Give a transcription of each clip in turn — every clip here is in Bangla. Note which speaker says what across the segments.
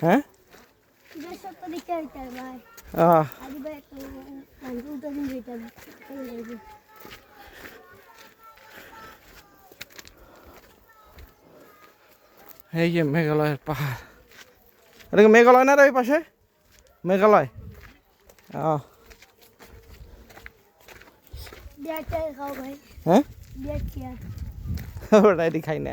Speaker 1: হ্যাঁ? এই যে মেঘালয়ের পাহাড়। এটা মেঘালয় না রে ওই পাশে? মেঘালয়। আহ, হ্যাঁ? ওটা এটি খাই না।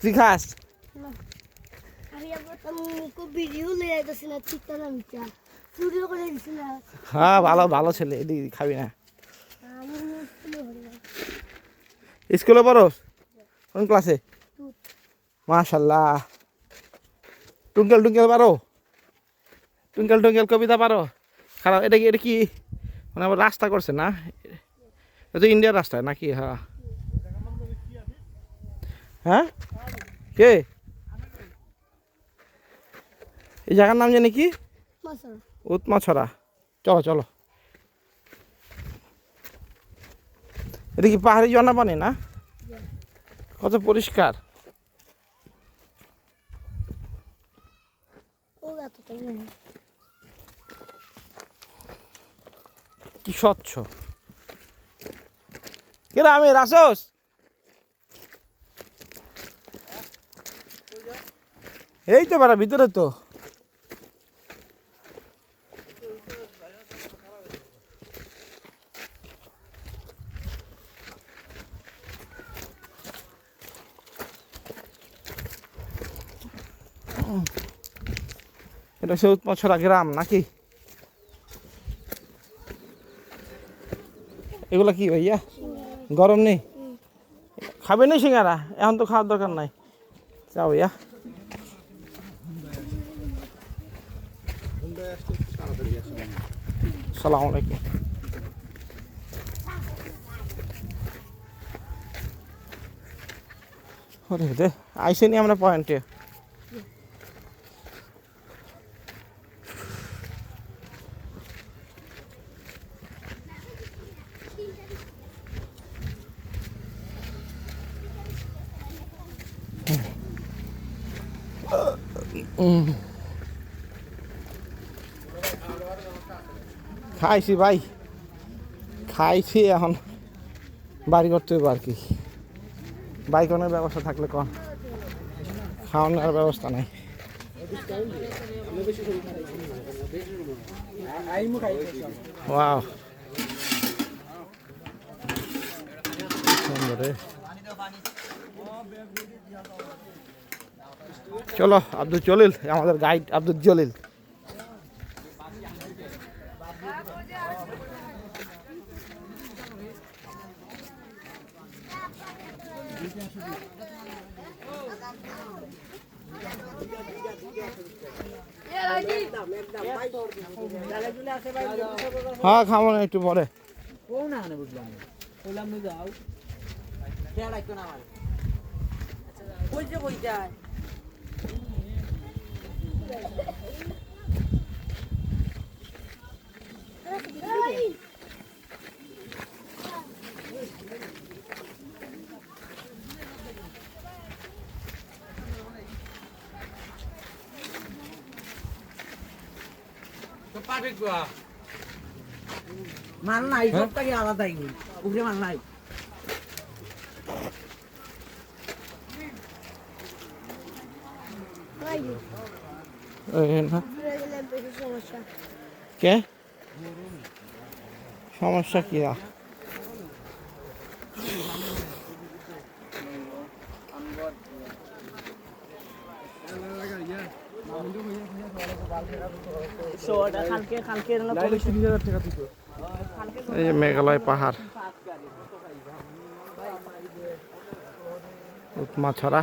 Speaker 1: তুই খাস
Speaker 2: আমি আবার তো ভিডিও লিয়ে যাইতেছি না ঠিক না মিটা স্টুডিও করে দিছি না
Speaker 1: হ্যাঁ ভালো ভালো ছেলে খাবি না।
Speaker 2: স্কুলে
Speaker 1: পড়োস কোন ক্লাসে। মাশাল্লাহ। টুঙ্কেল টুঙ্কেল পারো? টুঙ্কেল টুঙ্কেল কবিতা পারো? খারাপ এটা কি এটা কি? মানে আবার রাস্তা করছে না? এটা তো ইন্ডিয়ার রাস্তা নাকি? হ্যাঁ। হ্যাঁ? কে? এই জায়গার নাম জানি কি?
Speaker 2: মাসা
Speaker 1: উৎমা ছড়া চলো চলো। এটা কি পাহাড়ি জনা পানি না? কত পরিষ্কার। কি স্বচ্ছ। কেরা আমি রাসস এই তো বেড়া ভিতরে তো। এটা সে উৎপছড়া গ্রাম নাকি? এগুলো কি ভাইয়া? গরম নেই? খাবে না সিঙ্গারা? এখন তো খাওয়ার দরকার নাই। যাও ভাইয়া। সালাম আলাইকুম। দে, আইসেনি আমরা পয়েন্টে। খাইছি ভাই। খাইছি এখন। বাড়ি করতে হবে আর কি। বাইকনের ব্যবস্থা থাকলে কম খাওয়ানোর ব্যবস্থা নাই। সুন্দর। চলো আব্দুল জলিল আমাদের গাইড আব্দুল জলিল হ্যাঁ খাব না একটু পরে।
Speaker 3: মাল নাই সবটাকে আলাদাই উপরে মাল নাই
Speaker 2: ভাই
Speaker 1: এই না
Speaker 2: ঘুরে গেলে বেশি
Speaker 1: কে? সমস্যা কি? এই যে মেঘালয় পাহাড়। উৎমা ছড়া।